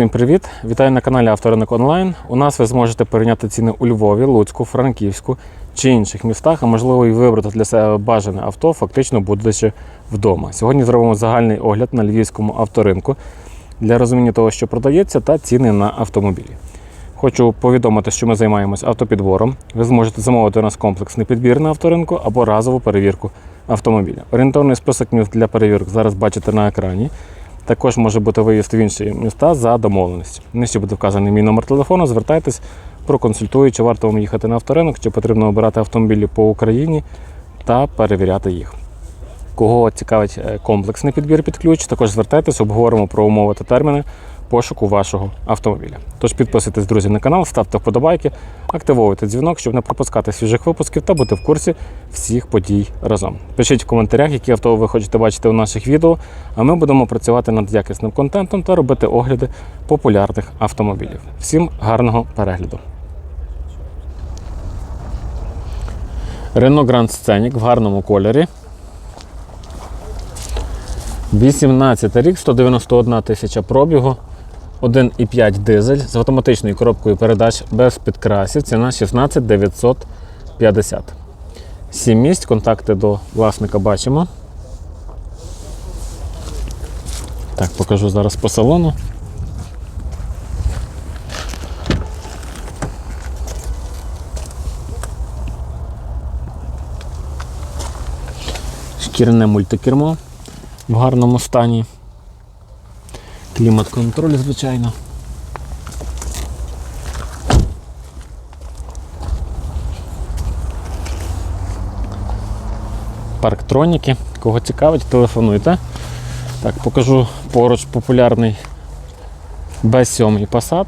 Всім привіт! Вітаю на каналі Авторинок Онлайн. У нас ви зможете порівняти ціни у Львові, Луцьку, Франківську чи інших містах, а можливо і вибрати для себе бажане авто, фактично будучи вдома. Сьогодні зробимо загальний огляд на львівському авторинку для розуміння того, що продається, та ціни на автомобілі. Хочу повідомити, що ми займаємось автопідбором. Ви зможете замовити у нас комплексний підбір на авторинку або разову перевірку автомобіля. Орієнтовний список міст для перевірок зараз бачите на екрані. Також може бути виїзд в інші міста за домовленістю. Нижче буде вказаний мій номер телефону. Звертайтесь, проконсультую, чи варто вам їхати на авторинок, чи потрібно обирати автомобілі по Україні та перевіряти їх. Кого цікавить е, комплексний підбір під ключ, також звертайтесь, обговоримо про умови та терміни пошуку вашого автомобіля. Тож підписуйтесь, друзі, на канал, ставте вподобайки, активовуйте дзвінок, щоб не пропускати свіжих випусків та бути в курсі всіх подій разом. Пишіть в коментарях, які авто ви хочете бачити у наших відео, а ми будемо працювати над якісним контентом та робити огляди популярних автомобілів. Всім гарного перегляду! Renault Grand Scenic в гарному кольорі. 18 рік, 191 тисяча пробігу, 1,5 дизель з автоматичною коробкою передач без підкрасів. Ціна 16 950. 7 місць, контакти до власника бачимо. Так, покажу зараз по салону. Шкіряне мультикермо в гарному стані. Клімат-контроль, звичайно. Парктроніки. Кого цікавить, телефонуйте. Так, покажу поруч популярний B7 Passat.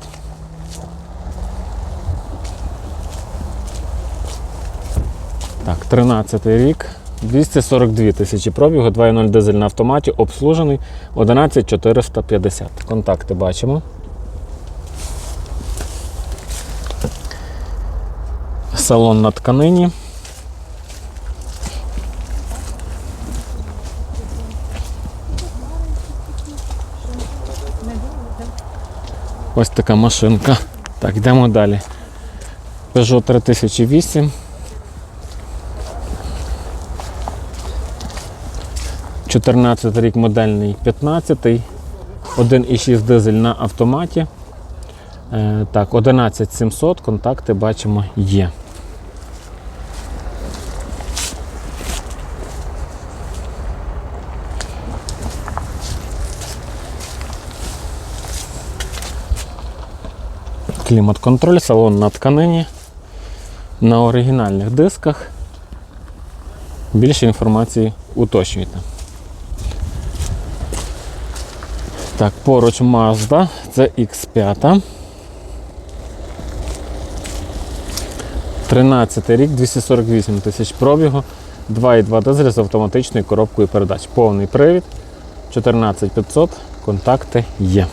Так, 13 рік. 242 тисячі пробігу, 2.0 дизель на автоматі, обслужений 11450. Контакти бачимо. Салон на тканині. Ось така машинка. Так, йдемо далі. Peugeot 3008. 14 рік модельний 15, 1,6 дизель на автоматі. Е, так, 11700, контакти бачимо є. Клімат-контроль, салон на тканині, на оригінальних дисках. Більше інформації уточнюйте. Так, поруч Mazda, це X5. 13 рік, 248 тисяч пробігу, 2,2 дизель з автоматичною коробкою передач. Повний привід, 14500, контакти є.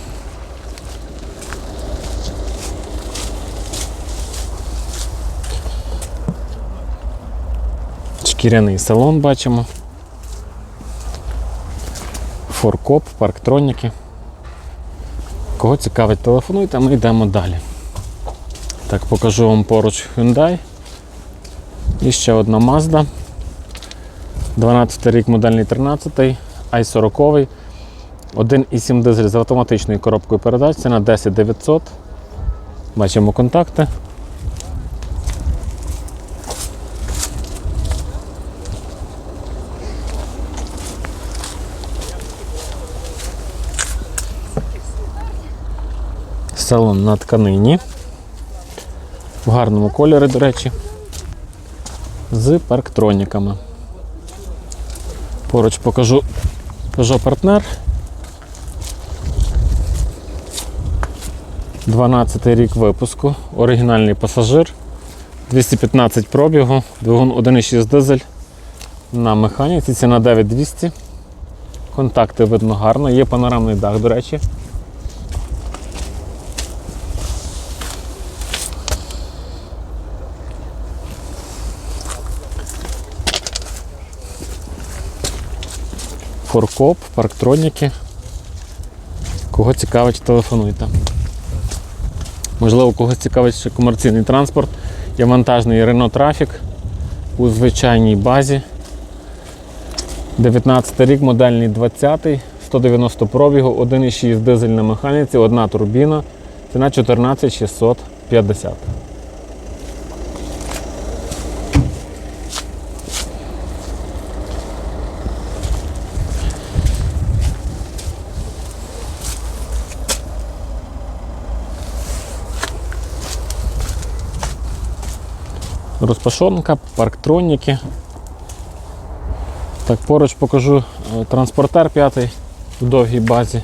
Шкіряний салон бачимо. Форкоп, парктроніки. Кого цікавить, телефонуйте, ми йдемо далі. Так, покажу вам поруч Hyundai. І ще одна Mazda. 12 рік модельний 13-й, i40. 1,7 дизель з автоматичною коробкою передач. Ціна 10 900. Бачимо контакти. Салон на тканині. В гарному кольорі, до речі, з парктроніками. Поруч покажу Peugeot Partner. 12 рік випуску, оригінальний пасажир, 215 пробігу, двигун 1,6 дизель на механіці, ціна 9200. Контакти видно гарно, є панорамний дах, до речі. Форкоп, парктроніки. Кого цікавить, телефонуйте. Можливо, когось цікавить ще комерційний транспорт. Є вантажний Renault Traffic у звичайній базі. 19 рік, модельний 20, 190 пробігу, 1,6 дизель на механіці, одна турбіна. Ціна 14 Розпашонка, парктроніки. Так, поруч покажу е, транспортер п'ятий в довгій базі.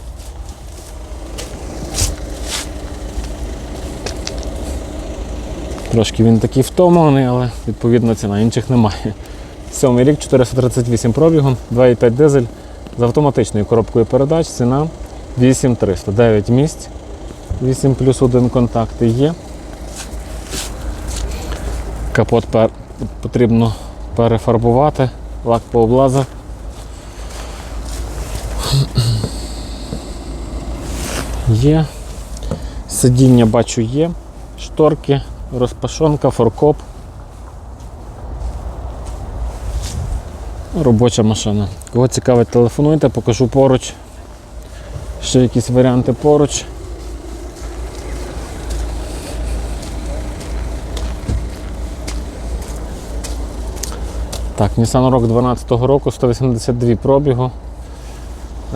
Трошки він такий втомлений, але відповідно ціна інших немає. Сьомий рік 438 пробігом, 2,5 дизель з автоматичною коробкою передач, ціна 8300, 9 місць, 8 плюс 1 контакти є. Капот потрібно перефарбувати, лак пооблаза. Є. Сидіння бачу є, шторки, розпашонка, форкоп. Робоча машина. Кого цікавить, телефонуйте, покажу поруч. Ще якісь варіанти поруч. Так, Nissan Rogue 12 року, 182 пробігу.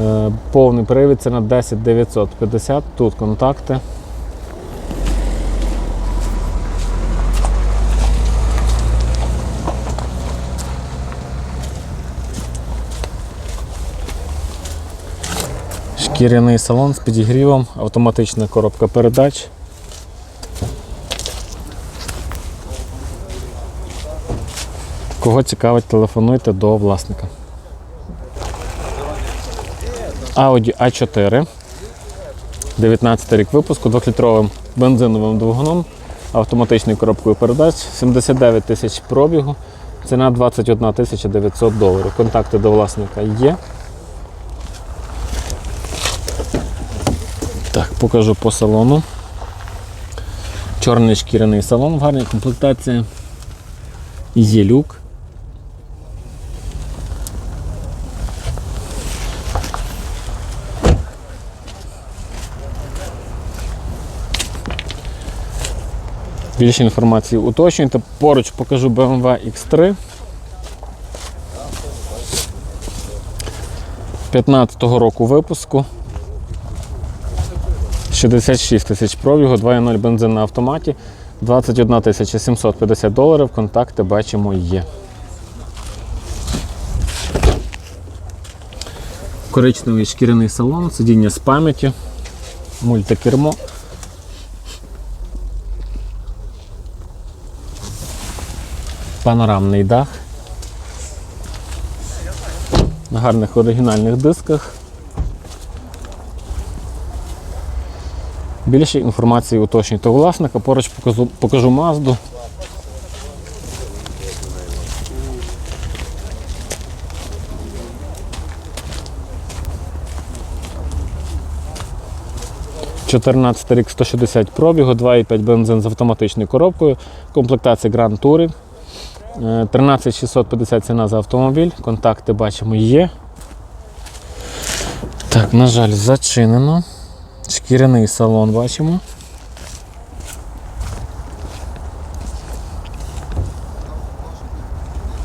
Е, Повний привід це на 10 950. Тут контакти. Шкіряний салон з підігрівом, автоматична коробка передач. Кого цікавить, телефонуйте до власника. Audi A4. 19 рік випуску, 2-літровим бензиновим двигуном, автоматичною коробкою передач, 79 тисяч пробігу, ціна 21 тисяча 900 доларів. Контакти до власника є. Так, покажу по салону. Чорний шкіряний салон в гарній комплектації. Є люк. Більше інформації уточнюйте. Поруч покажу BMW X3. 15-го року випуску. 66 тисяч пробігу, 2.0 бензин на автоматі, 21 тисяча 750 доларів. Контакти бачимо є. Коричневий шкіряний салон, сидіння з пам'яттю, мультикермо. Панорамний дах. На гарних оригінальних дисках. Більше інформації уточнюйте у власника, поруч покажу, покажу Мазду. Чотирнадцятий рік 160 пробігу, 2,5 бензин з автоматичною коробкою, комплектація Grand Touring. Е, 13650 ціна за автомобіль, контакти бачимо є. Так, на жаль, зачинено. Шкіряний салон бачимо.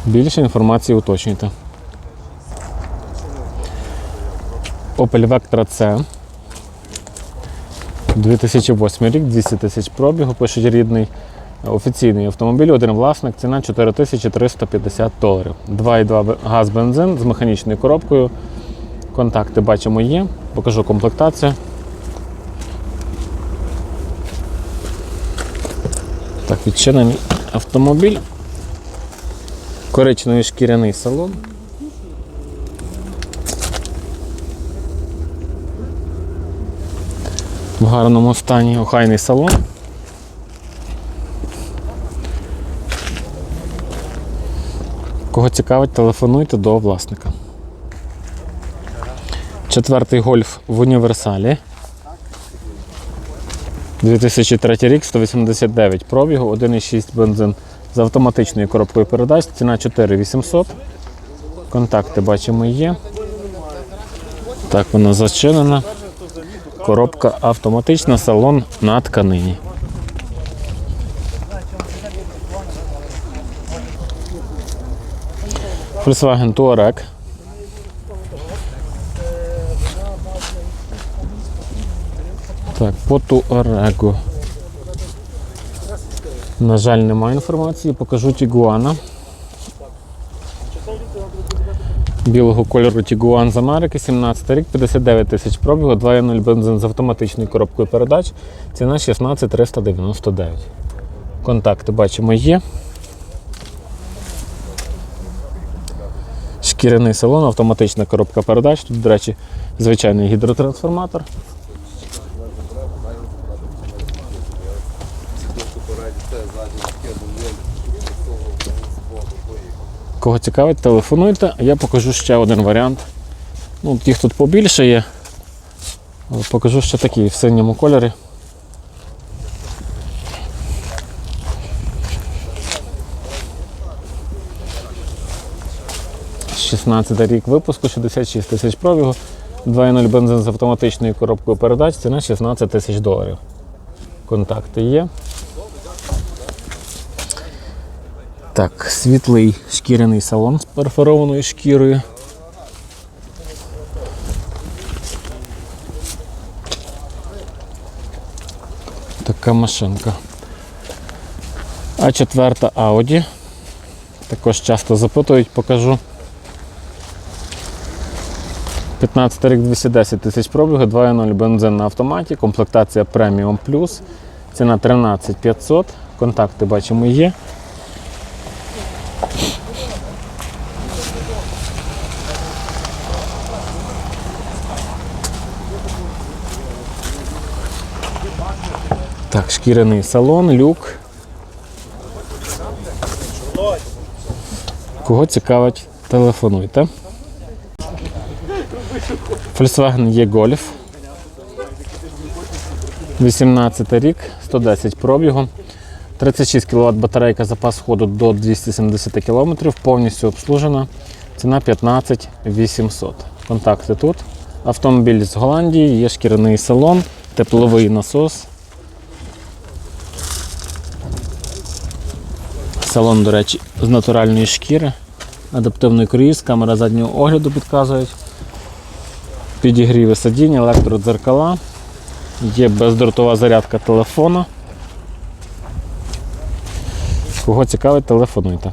Більше інформації уточнюйте. Opel Vectra C. 2008 рік, 200 тисяч пробігу, пишуть рідний офіційний автомобіль, один власник, ціна 4350 доларів. 2,2 газ бензин з механічною коробкою. Контакти бачимо є. Покажу комплектацію. Так, відчинений автомобіль. Коричневий шкіряний салон. В гарному стані охайний салон. Кого цікавить, телефонуйте до власника. Четвертий гольф в універсалі. 2003 рік, 189 пробігу, 1,6 бензин з автоматичною коробкою передач, ціна 4800. Контакти бачимо є. Так, вона зачинена. Коробка автоматична, салон на тканині. Volkswagen Touareg. Так, по Туарегу. На жаль, немає інформації. Покажу Тігуана. Білого кольору Тігуан з Америки, 17 рік, 59 тисяч пробігу, 2.0 бензин з автоматичною коробкою передач. Ціна 16 399. Контакти бачимо є. Шкіряний салон, автоматична коробка передач. Тут, до речі, звичайний гідротрансформатор. Кого цікавить, телефонуйте, я покажу ще один варіант. Ну, їх тут побільше є. Покажу ще такий в синьому кольорі. 16 рік випуску, 66 тисяч пробігу, 2.0 бензин з автоматичною коробкою передач, ціна 16 тисяч доларів. Контакти є. Так, світлий шкіряний салон з перфорованою шкірою. Така машинка. А четверта Audi. Також часто запитують, покажу. 15 рік 210 тисяч пробігу, 2.0 бензин на автоматі, комплектація Premium Plus. Ціна 13 500. Контакти бачимо є. Так, шкіряний салон, люк. Кого цікавить, телефонуйте. Volkswagen є Golf. 18 рік, 110 пробігу. 36 кВт батарейка, запас ходу до 270 км, повністю обслужена. Ціна 15 800. Контакти тут. Автомобіль з Голландії, є шкіряний салон, тепловий насос. Салон, до речі, з натуральної шкіри, адаптивний круїз, камера заднього огляду підказують. Підігріви сидіння, електродзеркала, є бездротова зарядка телефона. Кого цікавить, телефонуйте.